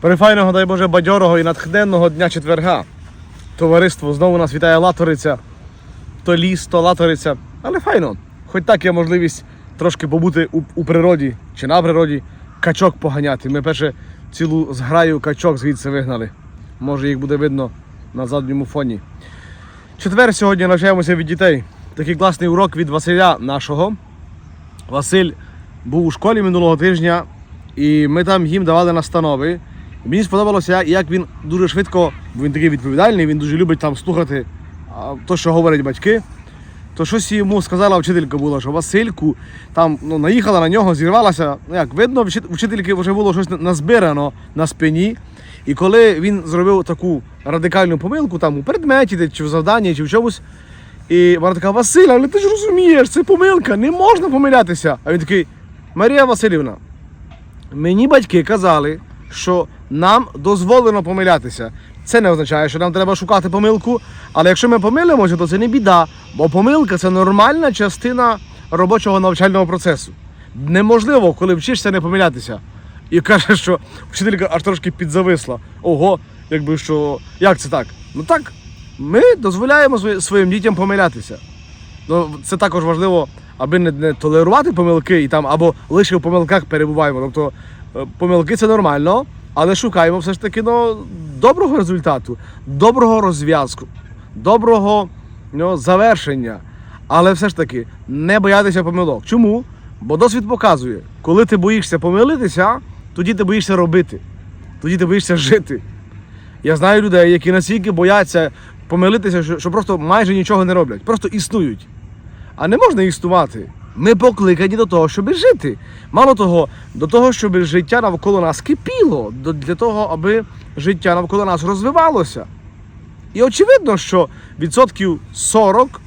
Прифайного, дай Боже, бадьорого і натхненного дня четверга. Товариство знову нас вітає Латориця. То ліс, то Латориця. Але файно. Хоч так є можливість трошки побути у, у природі чи на природі, качок поганяти. Ми перше цілу зграю качок звідси вигнали. Може їх буде видно на задньому фоні. Четвер сьогодні навчаємося від дітей. Такий класний урок від Василя нашого. Василь був у школі минулого тижня, і ми там їм давали настанови. Мені сподобалося, як він дуже швидко, бо він такий відповідальний, він дуже любить там слухати то, що говорять батьки. То щось йому сказала вчителька була, що Васильку там ну, наїхала на нього, зірвалася. Ну як видно, вчит- вчительки вже було щось назбирано на спині. І коли він зробив таку радикальну помилку там у предметі, чи в завданні, чи в чомусь, і вона така, Василь, але ти ж розумієш, це помилка, не можна помилятися. А він такий, Марія Васильівна, мені батьки казали, що нам дозволено помилятися. Це не означає, що нам треба шукати помилку, але якщо ми помилимося, то це не біда, бо помилка це нормальна частина робочого навчального процесу. Неможливо, коли вчишся не помилятися. І каже, що вчителька аж трошки підзависла. Ого, якби що, як це так? Ну так, ми дозволяємо своїм дітям помилятися. Ну, це також важливо, аби не, толерувати помилки і там або лише в помилках перебуваємо. Тобто е, помилки це нормально, але шукаємо все ж таки ну, доброго результату, доброго розв'язку, доброго ну, завершення. Але все ж таки не боятися помилок. Чому? Бо досвід показує, коли ти боїшся помилитися, тоді ти боїшся робити, тоді ти боїшся жити. Я знаю людей, які настільки бояться помилитися, що, просто майже нічого не роблять, просто існують. А не можна існувати. Ми покликані до того, щоб жити. Мало того, до того, щоб життя навколо нас кипіло, для того, аби життя навколо нас розвивалося. І очевидно, що відсотків 40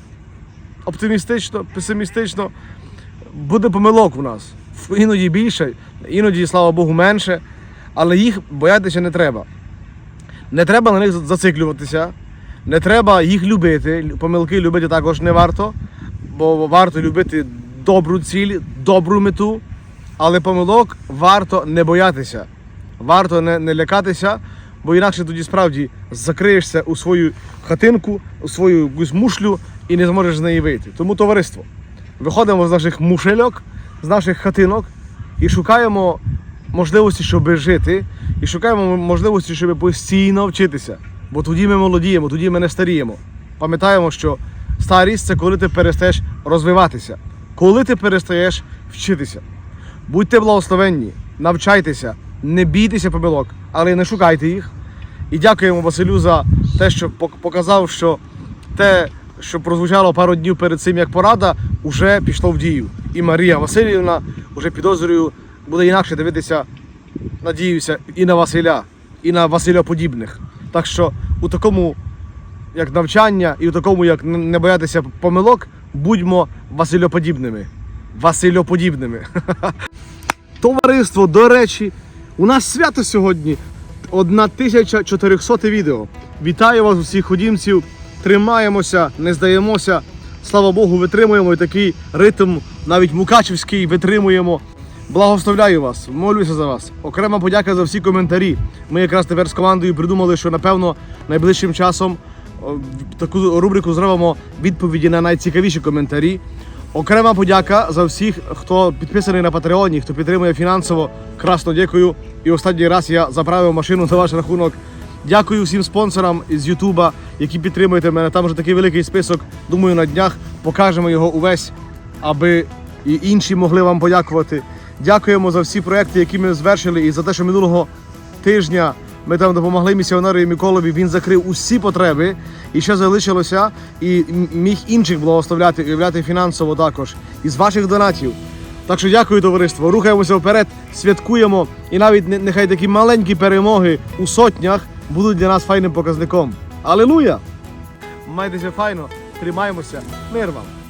оптимістично, песимістично буде помилок у нас. Іноді більше, іноді, слава Богу, менше, але їх боятися не треба. Не треба на них зациклюватися, не треба їх любити. Помилки любити також не варто, бо варто любити добру ціль, добру мету, але помилок варто не боятися, варто не, не лякатися, бо інакше тоді справді закриєшся у свою хатинку, у свою якусь мушлю і не зможеш з неї вийти. Тому товариство, виходимо з наших мушельок, з наших хатинок і шукаємо можливості, щоб жити, і шукаємо можливості, щоб постійно вчитися. Бо тоді ми молодіємо, тоді ми не старіємо. Пам'ятаємо, що старість це коли ти перестаєш розвиватися, коли ти перестаєш вчитися. Будьте благословенні, навчайтеся, не бійтеся помилок, але не шукайте їх. І дякуємо Василю за те, що показав, що те, що прозвучало пару днів перед цим як порада, вже пішло в дію. І Марія Васильівна вже підозрюю, буде інакше дивитися, надіюся, і на Василя, і на Васильоподібних. Так що у такому як навчання, і у такому, як не боятися помилок, будьмо Васильоподібними. Васильоподібними. Товариство, до речі, у нас свято сьогодні. 1400 відео. Вітаю вас, усіх ходімців. Тримаємося, не здаємося. Слава Богу, витримуємо і такий ритм, навіть мукачівський, витримуємо. Благословляю вас, молюся за вас. Окрема подяка за всі коментарі. Ми якраз тепер з командою придумали, що напевно найближчим часом таку рубрику зробимо відповіді на найцікавіші коментарі. Окрема подяка за всіх, хто підписаний на Патреоні, хто підтримує фінансово. Красно дякую. І останній раз я заправив машину на ваш рахунок. Дякую всім спонсорам з Ютуба, які підтримуєте мене. Там вже такий великий список. Думаю, на днях покажемо його увесь, аби і інші могли вам подякувати. Дякуємо за всі проекти, які ми звершили, і за те, що минулого тижня ми там допомогли місіонеру Миколові. Він закрив усі потреби і ще залишилося, і міг інших благословляти уявляти фінансово також із ваших донатів. Так що дякую, товариство. Рухаємося вперед, святкуємо, і навіть нехай такі маленькі перемоги у сотнях будуть для нас файним показником. Алілуя! Майтеся файно, тримаємося, мир вам!